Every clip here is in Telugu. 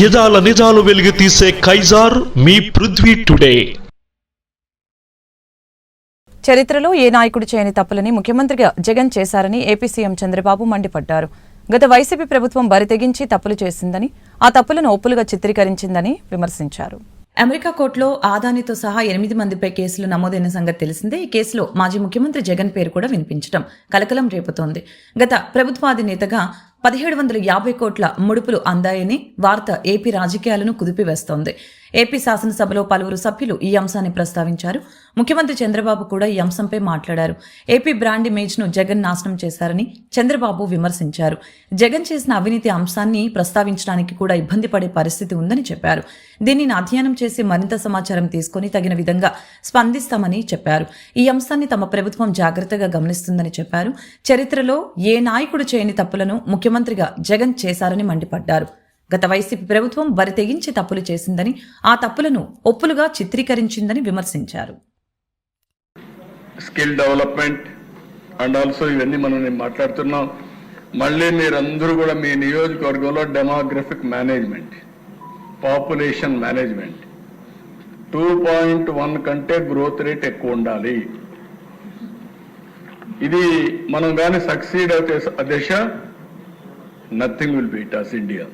యదాల నిజాలు వెలిగి తీసే కైజార్ మీ పృథ్వీ టుడే. చరిత్రలో ఏ నాయకుడు చేయని తప్పులని ముఖ్యమంత్రిగా జగన్ చేశారని ఏపీ సీఎం చంద్రబాబు మండిపడ్డారు. గత వైసీపీ ప్రభుత్వం బరితెగించి తప్పులు చేసిందని ఆ తప్పులను ఒప్పులుగా చిత్రీకరించిందని విమర్శించారు. అమెరికా కోర్టులో ఆదానితో సహా ఎనిమిది మందిపై కేసులు నమోదైన సంగతి తెలిసిందే. ఈ కేసులో మాజీ ముఖ్యమంత్రి జగన్ పేరు కూడా వినిపించడం కలకలం రేపుతోంది. గత ప్రభుత్వాధినేతగా పదిహేడు వందల యాభై కోట్ల ముడుపులు అందాయని వార్త ఏపీ రాజకీయాలను కుదిపివేస్తోంది. ఏపీ శాసనసభలో పలువురు సభ్యులు ఈ అంశాన్ని ప్రస్తావించారు. ముఖ్యమంత్రి చంద్రబాబు కూడా ఈ అంశంపై మాట్లాడారు. ఏపీ బ్రాండ్ ఇమేజ్ను జగన్ నాశనం చేశారని చంద్రబాబు విమర్శించారు. జగన్ చేసిన అవినీతి అంశాన్ని ప్రస్తావించడానికి కూడా ఇబ్బంది పడే పరిస్థితి ఉందని చెప్పారు. దీనిని అధ్యయనం చేసి మరింత సమాచారం తీసుకుని తగిన విధంగా స్పందిస్తామని చెప్పారు. ఈ అంశాన్ని తమ ప్రభుత్వం జాగ్రత్తగా గమనిస్తుందని చెప్పారు. చరిత్రలో ఏ నాయకుడు చేయని తప్పులను ముఖ్యమంత్రిగా జగన్ చేశారని మండిపడ్డారు. గత వైసీపీ ప్రభుత్వం బరి తెగించి తప్పులు చేసిందని ఆ తప్పులను ఒప్పులుగా చిత్రీకరించిందని విమర్శించారు. స్కిల్ డెవలప్మెంట్ అండ్ ఆల్సో ఇవన్నీ మనం నేను మాట్లాడుతున్నాం. మళ్ళీ మీరందరూ కూడా మీ నియోజకవర్గంలో demographic management population management. Two point one కంటే గ్రోత్ రేట్ ఎక్కువ ఉండాలి. ఇది మనం కానీ సక్సీడ్ అయితే దిశ nothing will beat us India.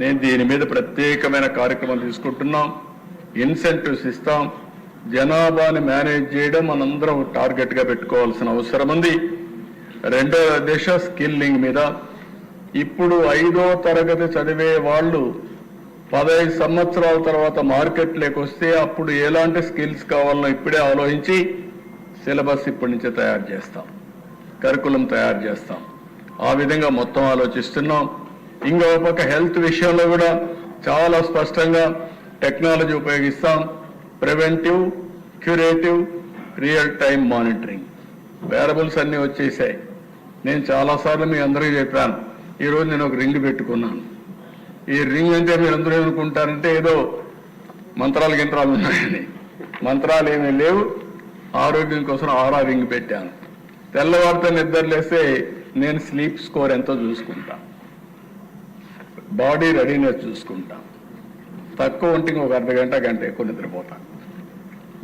నేను దీని మీద ప్రత్యేకమైన కార్యక్రమం తీసుకుంటున్నాం. ఇన్సెంటివ్స్ ఇస్తాం. జనాభాని మేనేజ్ చేయడం మనందరం టార్గెట్గా పెట్టుకోవాల్సిన అవసరం ఉంది. రెండో దిశ స్కిల్లింగ్ మీద. ఇప్పుడు ఐదో తరగతి చదివే వాళ్ళు పదహైదు సంవత్సరాల తర్వాత మార్కెట్లోకి వస్తే అప్పుడు ఎలాంటి స్కిల్స్ కావాలనో ఇప్పుడే ఆలోచించి సిలబస్ ఇప్పటి నుంచే తయారు చేస్తాం. కరికులం తయారు చేస్తాం. ఆ విధంగా మొత్తం ఆలోచిస్తున్నాం. ఇంకో పక్క హెల్త్ విషయంలో కూడా చాలా స్పష్టంగా టెక్నాలజీ ఉపయోగిస్తాం. Preventive curative real time monitoring. Wearables అన్నీ వచ్చేసాయి. నేను చాలాసార్లు మీ అందరికీ చెప్పాను. ఈరోజు నేను ఒక రింగ్ పెట్టుకున్నాను. ఈ రింగ్ అంటే మీరు అందరూ ఏమనుకుంటారంటే ఏదో మంత్రాలు గింత్రాలు ఉన్నాయని. మంత్రాలు ఏమీ లేవు. ఆరోగ్యం కోసం ఆరా రింగ్ పెట్టాను. తెల్లవారితో నిద్రలేస్తే నేను స్లీప్ స్కోర్ ఎంతో చూసుకుంటాను బాడీ రెడీనెస్ చూసుకుంటాం. తక్కువ ఉంటే ఒక అర్ధ గంట గంట ఎక్కువ నిద్రపోతాం.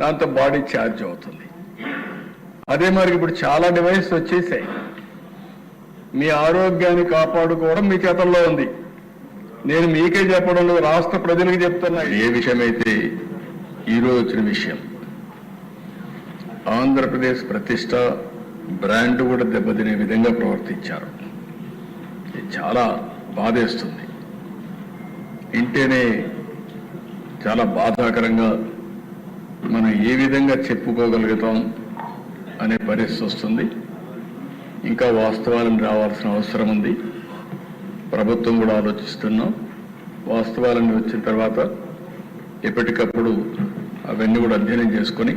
దాంతో బాడీ ఛార్జ్ అవుతుంది. అదే మరి ఇప్పుడు చాలా డివైస్ వచ్చేసాయి. మీ ఆరోగ్యాన్ని కాపాడుకోవడం మీ చేతల్లో ఉంది. నేను మీకే చెప్పడం లేదు రాష్ట్ర ప్రజలకు చెప్తున్నా. ఏ విషయమైతే ఈరోజు వచ్చిన విషయం ఆంధ్రప్రదేశ్ ప్రతిష్ట బ్రాండ్ కూడా దెబ్బతినే విధంగా ప్రవర్తించారు. ఇది చాలా బాధేస్తుంది. వింటేనే చాలా బాధాకరంగా మనం ఏ విధంగా చెప్పుకోగలుగుతాం అనే పరిస్థితి వస్తుంది. ఇంకా వాస్తవాలను రావాల్సిన అవసరం ఉంది. ప్రభుత్వం కూడా ఆలోచిస్తున్నాం. వాస్తవాలన్నీ వచ్చిన తర్వాత ఎప్పటికప్పుడు అవన్నీ కూడా అధ్యయనం చేసుకొని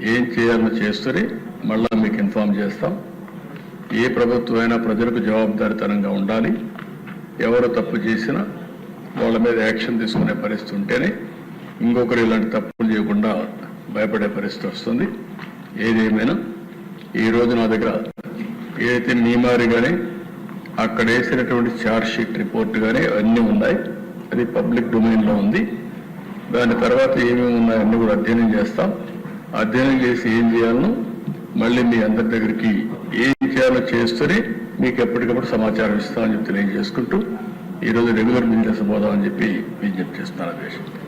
ఏం చేయాలో చేస్తూనే మళ్ళా మీకు ఇన్ఫామ్ చేస్తాం. ఏ ప్రభుత్వం అయినా ప్రజలకు జవాబుదారితనంగా ఉండాలి. ఎవరు తప్పు చేసినా వాళ్ళ మీద యాక్షన్ తీసుకునే పరిస్థితి ఉంటేనే ఇంకొకరు ఇలాంటి తప్పులు చేయకుండా భయపడే పరిస్థితి వస్తుంది. ఏదేమైనా ఈ రోజు నా దగ్గర ఏదైతే మీమారి కానీ అక్కడ వేసినటువంటి ఛార్జ్ షీట్ రిపోర్ట్ కానీ అన్నీ ఉన్నాయి. అది పబ్లిక్ డొమైన్లో ఉంది. దాని తర్వాత ఏమేమి ఉన్నాయో అన్నీ కూడా అధ్యయనం చేస్తాం. అధ్యయనం చేసి ఏం చేయాలనో మళ్ళీ మీ అందరి దగ్గరికి ఏం చేయాలో చేస్తూనే మీకు ఎప్పటికప్పుడు సమాచారం ఇస్తామని చెప్పి తెలియజేసుకుంటూ ఈరోజు రెగ్యులర్ మీటింగ్స్ పోదామని చెప్పి విజ్ఞప్తి చేస్తున్నారు అధ్యక్షుడు